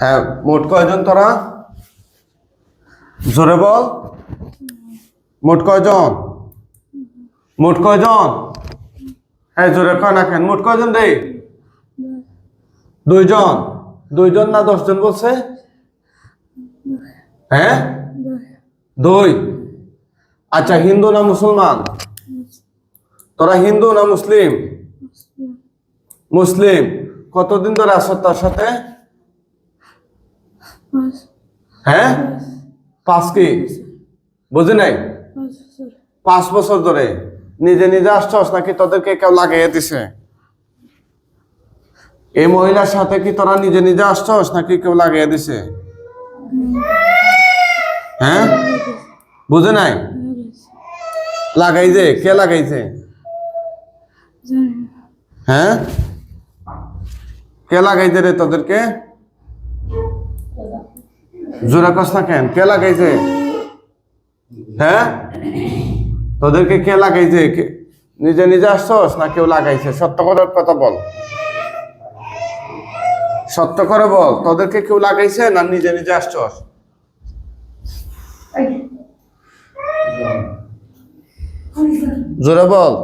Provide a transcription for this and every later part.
হ্যাঁ মোট কয়জন তোরা? জোরে বল। মোট কয়জন? মোট কয়জন? হ্যাঁ জোরে কয় না কেন? মোট কয়জন রে? দুইজন। দুইজন না দশজন বলছে? হ্যাঁ? দুই। আচ্ছা হিন্দু না মুসলমান? তোরা হিন্দু না মুসলিম? মুসলিম। কতদিন ধরে আছো তার সাথে? হ্যাঁ? পাঁচ কি? বুঝি নাই? পাঁচ বছর। ধরে। নিজে নিজে আসছস নাকি তোদেরকে কেউ লাগিয়ে দিছে? এই মহিলার সাথে কি তোরা নিজে নিজে আসছস নাকি কেউ লাগিয়ে দিছে? হ্যাঁ? বুঝে নাই? লাগাইছে? কে লাগাইছে? হ্যাঁ? কে লাগাইছে রে তোদেরকে? জোরা কস না কেন? কে লাগাইছে? হ্যাঁ? তোদেরকে কে লাগাইছে? নিজে নিজে আসছস না কেউ লাগাইছে? সত্য করে কথা বল। সত্য করে বল। তোদেরকে কেউ লাগাইছে না নিজে নিজে আসছস? জোরে বল।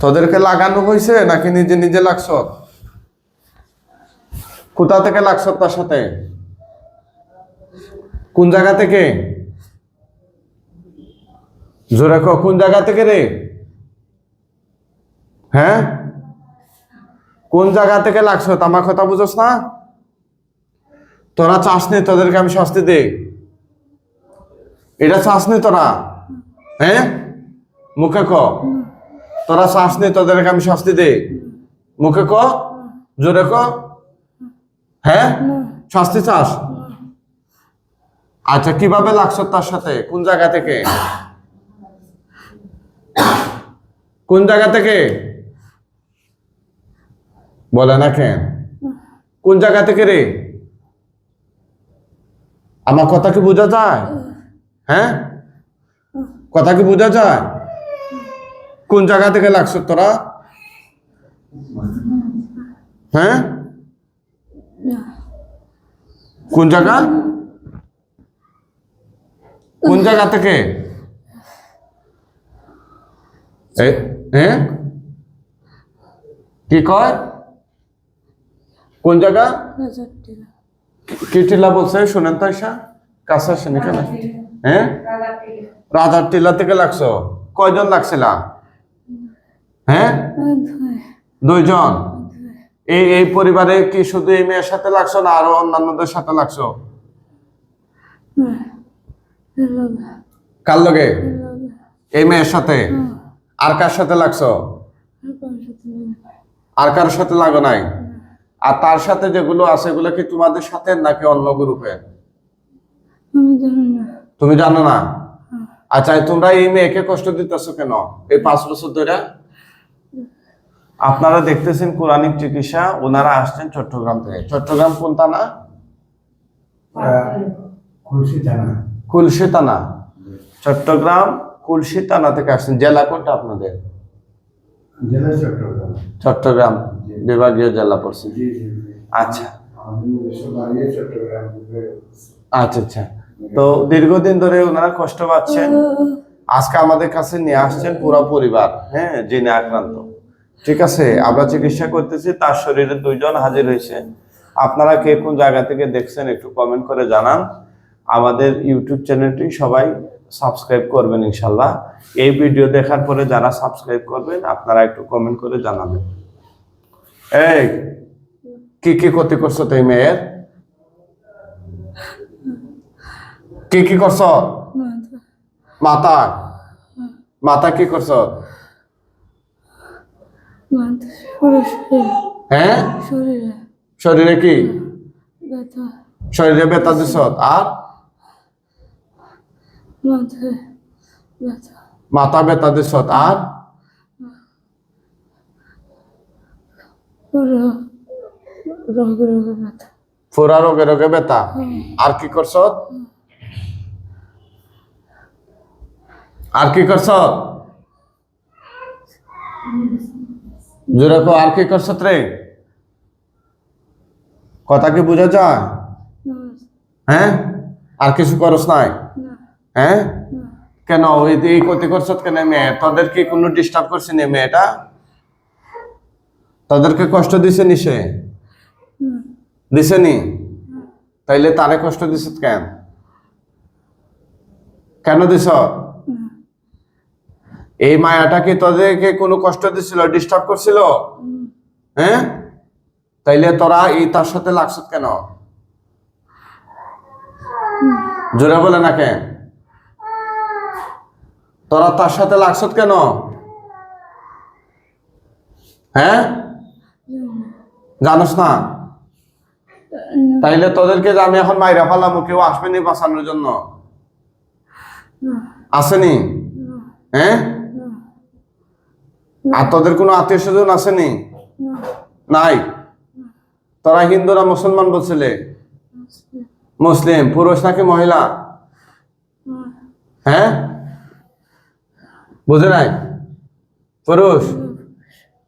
তোদেরকে লাগানো হয়েছে নাকি নিজে নিজে লাগছ? কোথা থেকে লাগছ তার সাথে? কোন জায়গা থেকে? জোরে কোন জায়গা থেকে রে? হ্যাঁ? কোন জায়গা থেকে লাগছ? আমার কথা বুঝোস না? তোরা চাস নি, তোদেরকে আমি শাস্তি দে এটা চাস নি তোরা? হ্যাঁ? মুখে ক। তোরা শ্বাস নি, তোদেরকে আমি শাস্তি দেই। মুখে ক, জোরে ক। হ্যাঁ? শাস্তি চাস? আচ্ছা কীভাবে লাগছো তার সাথে? কোন জায়গা থেকে? কোন জায়গা থেকে? বলে না কেন? কোন জায়গা থেকে রে? আমার কথা কি বোঝা যায়? হ্যাঁ? কথা কি বোঝা যায়? কোন জায়গা থেকে লাগছো তোরা? হ্যাঁ? কোন জায়গা? কোন জায়গা থেকে? হ্যাঁ কি কয়? কোন জায়গা? কি টিলা বলছে? শোনেন তো ঈশা কাছে আসেন এখানে। হ্যাঁ? রাজার টিলা থেকে লাগছো। কয়জন লাগছিলা? হ্যাঁ? দুইজন? এই এই পরিবারে কি শুধু এই মেয়ের সাথে লাগছো না আরও অন্যান্যদের সাথে লাগছো? কার লগে? এই মেয়ের সাথে? আর কার সাথে লাগছো? আর কার সাথে লাগো? নাই? আর তার সাথে যেগুলো আছে এগুলো কি তোমাদের সাথে নাকি অন্য গ্রুপে? তুমি জানো না? আচ্ছা তোমরা এই মেয়েকে কষ্ট দিতেছো কেন? এই পাঁচ বছর ধরে? আপনারা দেখতেছেন কোরআনিক চিকিৎসা ওনারা আসছেন চট্টগ্রাম থেকে। চট্টগ্রাম কোন থানা? খুশি জানা কুলসি থানা। চট্টগ্রাম কুলসি থানা থেকে আসছেন। জেলা কোনটা আপনাদের? চট্টগ্রাম। চট্টগ্রাম বিভাগীয় জেলা পড়ছে জি জি জি। আচ্ছা। আচ্ছা আচ্ছা। তো দীর্ঘদিন ধরে ওনারা কষ্ট পাচ্ছেন। আজকে আমাদের কাছে নিয়ে আসছেন পুরো পরিবার হ্যাঁ যিনি আক্রান্ত। ঠিক আছে আমরা চিকিৎসা করতেছি তার শরীরে দুইজন হাজির হয়েছে আপনারা কে কোন জায়গা থেকে দেখছেন একটু কমেন্ট করে জানান। আমাদের ইউটিউব চ্যানেলটি সবাই সাবস্ক্রাইব করবেন ইনশাল্লাহ। এই ভিডিও দেখার পরে যারা সাবস্ক্রাইব করবেন আপনারা একটু কমেন্ট করে জানাবেন। এই কি কি ক্ষতি করছ তুই মেয়ের? কি কি করছ? মাথা। মাথা কি করছ? হ্যাঁ? শরীরে। কি? শরীরে ব্যথা দিছ? আর? মাথা ব্যথা দিছ? আর? ফুরা রোগে রোগে ব্যথা। আর কি করছ? আর কি করছ? জোরে কো আর কি করছ রে কথা কি বোঝা যায়? হ্যাঁ? আর কিছু করস নাই? হ্যাঁ? কেন? ওই এই ক্ষতি করছ কেন মেয়ে? তোদের কি কোনো ডিস্টার্ব করছে না মেয়েটা? তাদেরকে কষ্ট দিছে নি সে? দিছে নি? তাইলে তারে কষ্ট দিছ কেন? কেন দিছ? এই মায়াটা কি তোদেরকে কোনো কষ্ট দিছিল ডিস্টার্ব করছিল? হ্যাঁ? তাইলে তোরা এই তার সাথে লাগছ কেন? জোরে বলে না কেন? তোরা তার সাথে লাগছ কেন? হ্যাঁ? জানোস না? তাইলে তোদেরকে আমি এখন মাইরা পালাম কেউ আসবেনি বাঁচানোর জন্য? আসেনি? হ্যাঁ? আর তোদের কোনো আত্মীয় স্বজন আসেনি? নাই? তোরা হিন্দুরা মুসলমান বলছিলে? মুসলিম। পুরুষ নাকি মহিলা? হ্যাঁ? বুঝে নাই? পুরুষ?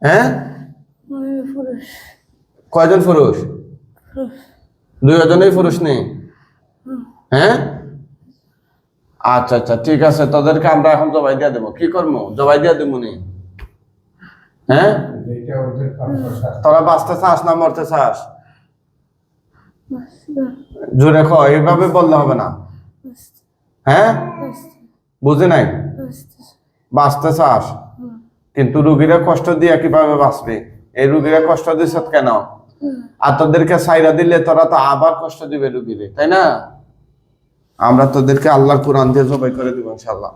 হ্যাঁ? পুরুষ। কয়জন পুরুষ? দুজনেই পুরুষ নেই হ্যাঁ? আচ্ছা আচ্ছা ঠিক আছে। তোদেরকে আমরা এখন জবাই দিয়ে দেবো। কি করব? জবাই দিয়ে দেবো নি? হ্যাঁ? তোরা বাঁচতে চাস না মরতে চাস? জোরে খ এইভাবে বললে হবে না। হ্যাঁ? বুঝে নাই? বাঁচতে। চাস? কিন্তু রুগীরা কষ্ট দিয়ে কীভাবে বাঁচবে? এই রুগীরা কষ্ট দিছ কেন? আর তোদেরকে সাইরা দিলে তোরা তো আবার কষ্ট দিবে রুগীরে তাই না? আমরা তোদেরকে আল্লাহর কোরআন দিয়ে জবাই করে দিব ইনশাল্লাহ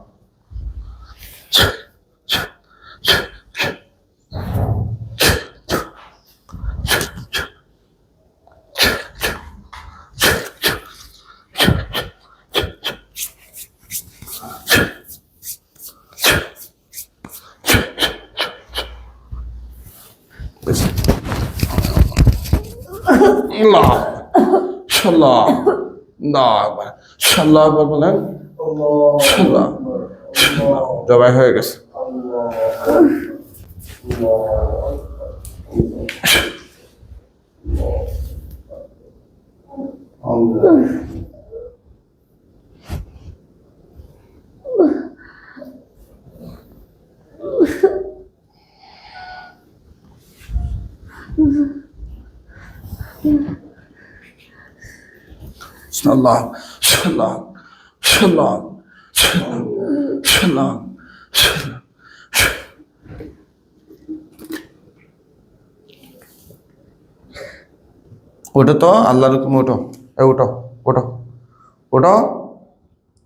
আল্লাহ সাল্লাহ না সাল্লাহ একবার বলেন সাল্লাহ জবাই হয়ে গেছে সাল্লাহ সাল্লাহ সাল্লাহ সাল্লাহ সাল্লাহ ওটা তো আল্লাহর হুকুম ওঠো এ উঠো ওঠো ওঠো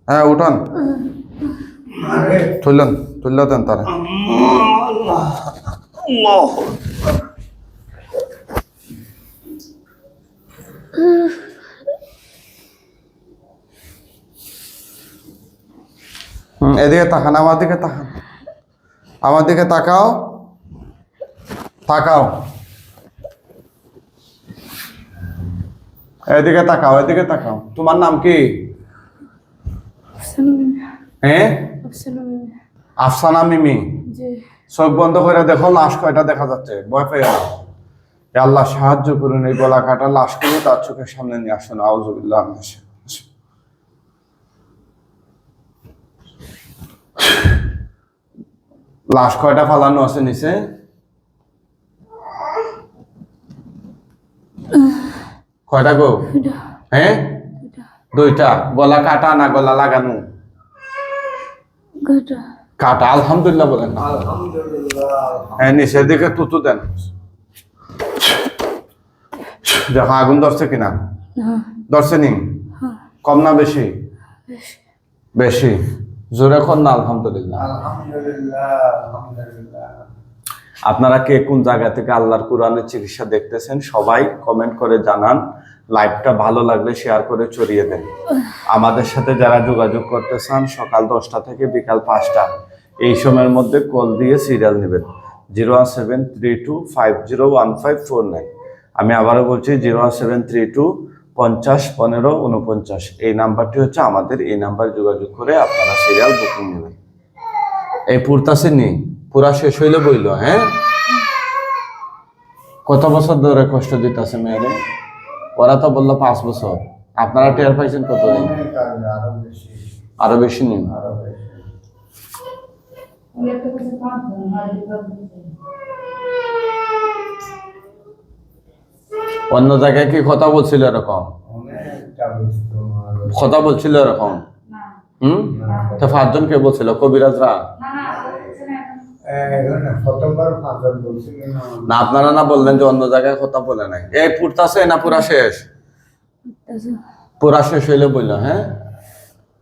হ্যাঁ উঠান তুললেন তুললে দেন তারা হুম, এদিকে তাকান আমার দিকে তাকান। আমার দিকে তাকাও। তাকাও। এদিকে তাকাও এদিকে তাকাও। তোমার নাম কি? হ্যাঁ আফসানা মিমি। চোখ বন্ধ করে দেখো লাশ কয়টা দেখা যাচ্ছে? ভয় পেয়ে আল্লাহ সাহায্য করুন এই গলা কাটা লাশগুলো তার চোখের সামনে নিয়ে আসুন। আউজুবিল্লাহ লাশ কয়টা ফালানো আছে নিচে? কয়টা গো? হ্যাঁ দুইটা। গলা কাটা না গলা লাগানো? কাটা। আলহামদুলিল্লাহ বলেন না। হ্যাঁ নিচের দিকে তুতু দেন। দেখো আগুন ধরছে কিনা? হ্যাঁ। ধরছে নি? কম না বেশি। বেশি। জোরে কর না আলহামদুলিল্লাহ। আপনারা কে কোন জায়গা থেকে আল্লাহর কোরআনের চিকিৎসা দেখতেছেন সবাই কমেন্ট করে জানান। লাইভটা ভালো লাগলে শেয়ার করে ছড়িয়ে দেন। আমাদের সাথে যারা যোগাযোগ করতে চান সকাল দশটা থেকে বিকাল পাঁচটা। এই সময়ের মধ্যে কল দিয়ে সিরিয়াল নেবেন। Zero one seven three two five zero one five four nine আমি আবারও বলছি zero one seven three two পঞ্চাশ, পনেরো উনপঞ্চাশ এই নাম্বারটি হচ্ছে আমাদের, এই নাম্বার যোগাযোগ করে আপনারা সিরিয়াল বুকিং নেবেন। এই পুরতাসে নেই, পুরা শেষ হইলে বইল হ্যাঁ? কত বছর ধরে কষ্ট দিতেছে মেয়েরে? ওরা তো বলল পাঁচ বছর। আপনারা টের পাইছেন কত দিন? আরও বেশি নিন আরও বেশি অন্য জায়গায় কি কথা বলছিল এরকম? কথা বলছিল এরকম? হুম? তো পাঁচজন কে বলছিল? কবিরাজরা? না আপনারা না বললেন যে অন্য জায়গায় কথা বলে নাই। এই পুরতাছে না পুরা শেষ? পুরা শেষ হইলে বলল হ্যাঁ?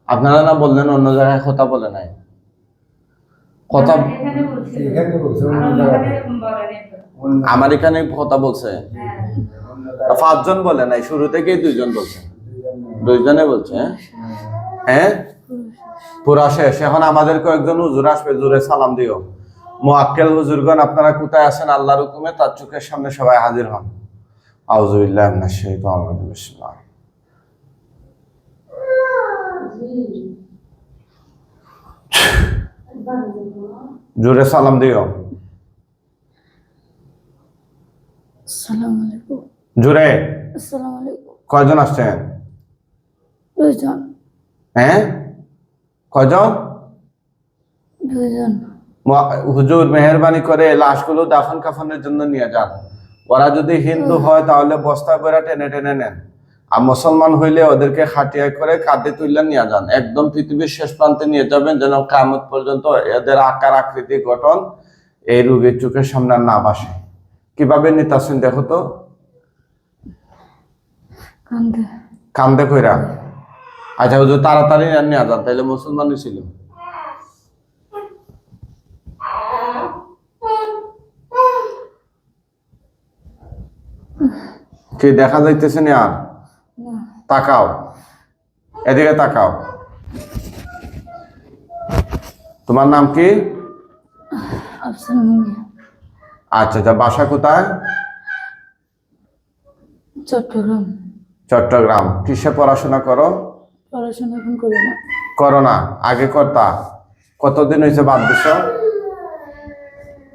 আপনারা না বললেন অন্য জায়গায় কথা বলে নাই? কথা আমার এখানে কথা বলছে। তা পাঁচজন বলে নাই শুরু থেকেই দুইজন বলছে। দুইজনে বলছে হ্যাঁ? হ্যাঁ? পুরা শেষ। এখন আমাদের কয়েকজন হুজুর আসবে জুড়ে সালাম দিও। মোয়াক্কেল হুজুরগণ আপনারা কোথায় আছেন আল্লাহর হুকুমে? তার চোখের সামনে সবাই হাজির হন। আউযুবিল্লাহি মিনাশ শাইতানির রাজিম বিসমিল্লাহ। জোরে সালাম দিও। আসসালামু আলাইকুম। জোরে আসসালামু আলাইকুম কয়জন আসছেন? দুইজন। হ্যাঁ কয়জন? দুইজন। হুজুর মেহরবানি করে লাশগুলো দাফন কাফনের জন্য নিয়ে যান। ওরা যদি হিন্দু হয় তাহলে বস্তা করে টেনে টেনে নেন। আর মুসলমান হইলে ওদেরকে খাটিয়া করে কাঁধে তুলে নিয়ে যান। একদম পৃথিবীর শেষ প্রান্তে নিয়ে যাবেন যেন কামত পর্যন্ত এদের আকার আকৃতি গঠন এই রোগীর চোখের সামনে না বাসে কীভাবে নিতাছেন দেখো তো। কান্দে। কান্দে কইরা। আচ্ছা হুজুর তাড়াতাড়ি আর নিয়ে যান তাইলে মুসলমানই ছিল কি দেখা যাইতেছে না আর? তাকাও। এদিকে তাকাও। তোমার নাম কি? আচ্ছা আচ্ছা বাসা কোথায়? চট্টগ্রাম। চট্টগ্রাম। কিসে পড়াশোনা করো? পড়াশোনা এখন করি না। করো না। আগে করতা? কতদিন হয়েছে বাদ দিছ?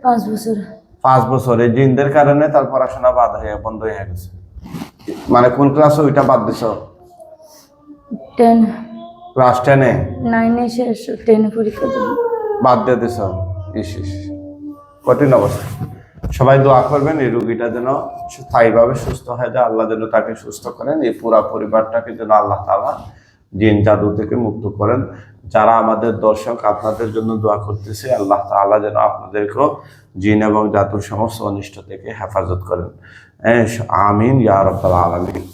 পাঁচ বছর। পাঁচ বছর। এই জিনদের কারণে তার পড়াশোনা বাদ হয়ে বন্ধ হয়ে গেছে। মানে কোন ক্লাসে ওইটা বাদ দিছ? টেন। ক্লাস টেনে? নাইনে শেষ টেনে পরীক্ষা বাদ দিয়ে দিছ? ইস ইস। কঠিন অবস্থা। সবাই দোয়া করবেন, এই রুগীটা যেন স্থায়ীভাবে সুস্থ হয়ে যায়, আল্লাহ যেন তাকে সুস্থ করেন, এই পুরা পরিবারটাকে যেন আল্লাহ তালা জিন জাদু থেকে মুক্ত করেন। যারা আমাদের দর্শক, আপনাদের জন্য দোয়া করতেছে, আল্লাহ তালা যেন আপনাদেরকেও জিন এবং জাতুর সমস্ত অনিষ্ট থেকে হেফাজত করেন। আমিন, ইয়া রব্বাল আলামিন।